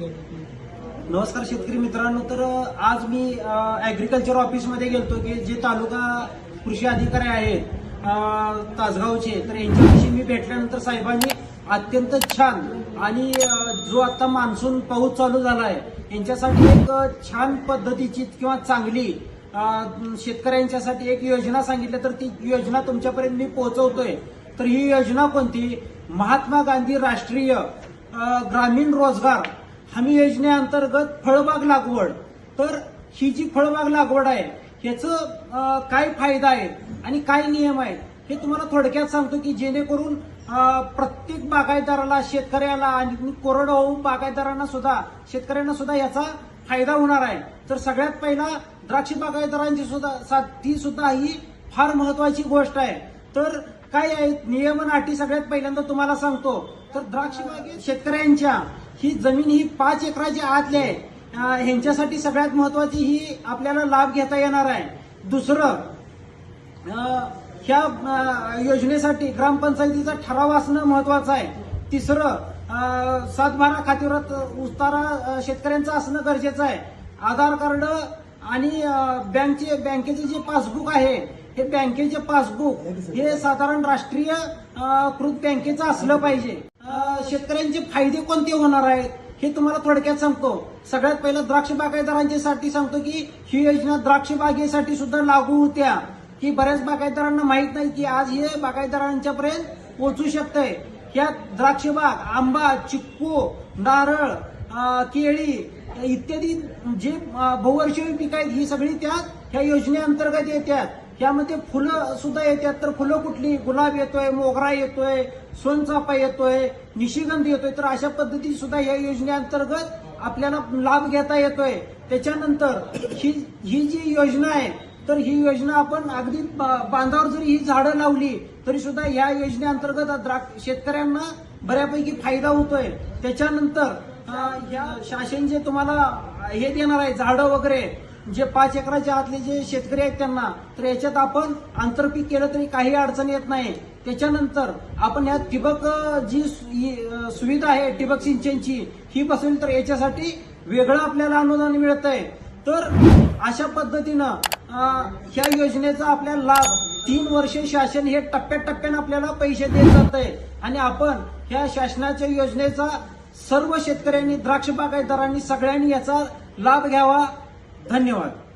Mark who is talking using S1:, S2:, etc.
S1: नमस्कार शेतकरी मित्रांनो तर आज मी ऍग्रिकल्चर ऑफिसमध्ये गेलतो की जे तालुका कृषी अधिकारी आहेत तासगावचे तर यांच्याशी मी भेटल्यानंतर साहेबांनी अत्यंत छान आणि जो आता मान्सून पाऊस चालू झाला आहे यांच्यासाठी एक छान पद्धतीची किंवा चांगली शेतकऱ्यांच्यासाठी एक योजना सांगितली तर ती योजना तुमच्यापर्यंत मी पोहोचवतोय. तर ही योजना कोणती? महात्मा गांधी राष्ट्रीय ग्रामीण रोजगार हमी योजनेअंतर्गत फळबाग लागवड. तर ही जी फळबाग लागवड आहे ह्याचं काय फायदा आहे आणि काय नियम आहेत हे तुम्हाला थोडक्यात सांगतो की जेणेकरून प्रत्येक बागायतदाराला शेतकऱ्याला आणि कोरडवाहू बागायतदारांना सुद्धा शेतकऱ्यांना सुद्धा याचा फायदा होणार आहे. तर सगळ्यात पहिला द्राक्ष बागायतदारांची सुद्धा सा- ती सुद्धा ही फार महत्वाची गोष्ट आहे. तर काय आहे नियमन अटी सगळ्यात पहिल्यांदा तुम्हाला सांगतो. तर द्राक्ष बागेत शेतकऱ्यांच्या ही जमीन ही पाच एकराच्या आतली आहे ह्यांच्यासाठी सगळ्यात महत्वाची ही आपल्याला लाभ घेता येणार आहे. दुसरं ह्या योजनेसाठी ग्रामपंचायतीचा ठराव असणं महत्वाचं आहे. तिसरं सातबारा खात्यावर उतारा शेतकऱ्यांचं असणं गरजेचं आहे. आधार कार्ड आणि बँकचे बँकेचे जे पासबुक आहे हे बँकेचे पासबुक हे साधारण राष्ट्रीय कृत बँकेचं असलं पाहिजे. शेतकऱ्यांचे फायदे कोणते होणार आहेत हे तुम्हाला थोडक्यात सांगतो. सगळ्यात पहिलं द्राक्ष बागायतदारांच्यासाठी सांगतो की ही योजना द्राक्ष बागेसाठी सुद्धा लागू होत्या. की बऱ्याच बागायतदारांना माहीत नाही की आज हे बागायतदारांच्या पर्यंत पोहोचू शकतंय. ह्या द्राक्ष बाग आंबा चिक्कू नारळ केळी इत्यादी जे बहुवर्षीय पिक आहेत ही सगळी त्यात ह्या योजनेअंतर्गत येतात यामध्ये फुलं सुद्धा येतात. तर फुलं कुठली? गुलाब येतोय मोगरा येतोय सोनचाफा येतोय निशिगंध येतोय. तर अशा पद्धती सुद्धा या योजनेअंतर्गत आपल्याला लाभ घेता येतोय. त्याच्यानंतर ही ही जी योजना आहे तर ही योजना आपण अगदी बांधावर जरी ही झाडं लावली तरी सुद्धा या योजनेअंतर्गत द्राक्ष शेतकऱ्यांना बऱ्यापैकी फायदा होतोय. त्याच्यानंतर या शासन जे तुम्हाला हे देणार आहे झाडं वगैरे. जे पाच एकराच्या आतले जे शेतकरी आहेत त्यांना तर याच्यात आपण आंतरपीक केलं तरी काही अडचण येत नाही. त्याच्यानंतर आपण या ठिबक जी सु- सुविधा आहे ठिबक सिंचनची ही बसवली तर याच्यासाठी वेगळं आपल्याला अनुदान मिळत आहे तर अशा पद्धतीनं ह्या योजनेचा आपल्याला लाभ तीन वर्ष शासन हे टप्प्याटप्प्यानं आपल्याला पैसे देत जात आहे आणि आपण ह्या शासनाच्या योजनेचा सर्व शेतकऱ्यांनी द्राक्ष बागायतदारांनी सगळ्यांनी याचा लाभ घ्यावा. धन्यवाद.